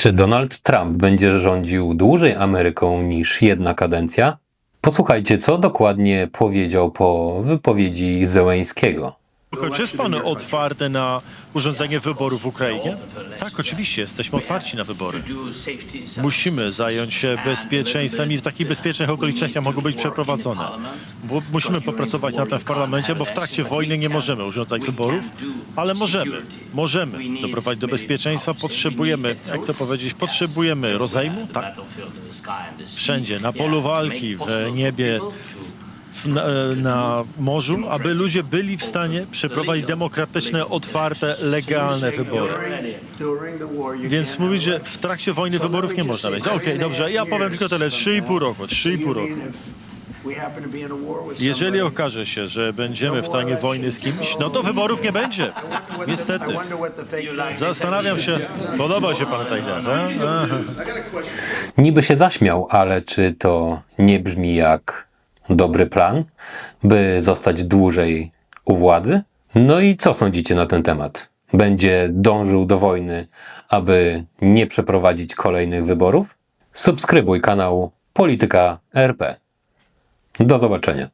Czy Donald Trump będzie rządził dłużej Ameryką niż jedna kadencja? Posłuchajcie, co dokładnie powiedział po wypowiedzi Zełęńskiego. Czy jest pan otwarty na urządzenie wyborów w Ukrainie? Tak, oczywiście, jesteśmy otwarci na wybory. Musimy zająć się bezpieczeństwem i w takich bezpiecznych okolicznościach mogą być przeprowadzone. Musimy popracować nad tym w parlamencie, bo w trakcie wojny nie możemy urządzać wyborów, ale możemy, możemy doprowadzić do bezpieczeństwa. Potrzebujemy, jak to powiedzieć, potrzebujemy rozejmu, tak, wszędzie, na polu walki, w niebie, na, na morzu, aby ludzie byli w stanie przeprowadzić demokratyczne, otwarte, legalne wybory. Więc mówić, że w trakcie wojny wyborów nie można mieć. Okej, dobrze, ja powiem tylko tyle, 3,5 roku, 3,5 roku. Jeżeli okaże się, że będziemy w stanie wojny z kimś, no to wyborów nie będzie. Niestety. Zastanawiam się, podoba się pan idea, tak? Aha. Niby się zaśmiał, ale czy to nie brzmi jak dobry plan, by zostać dłużej u władzy? No i co sądzicie na ten temat? Będzie dążył do wojny, aby nie przeprowadzić kolejnych wyborów? Subskrybuj kanał Polityka RP. Do zobaczenia.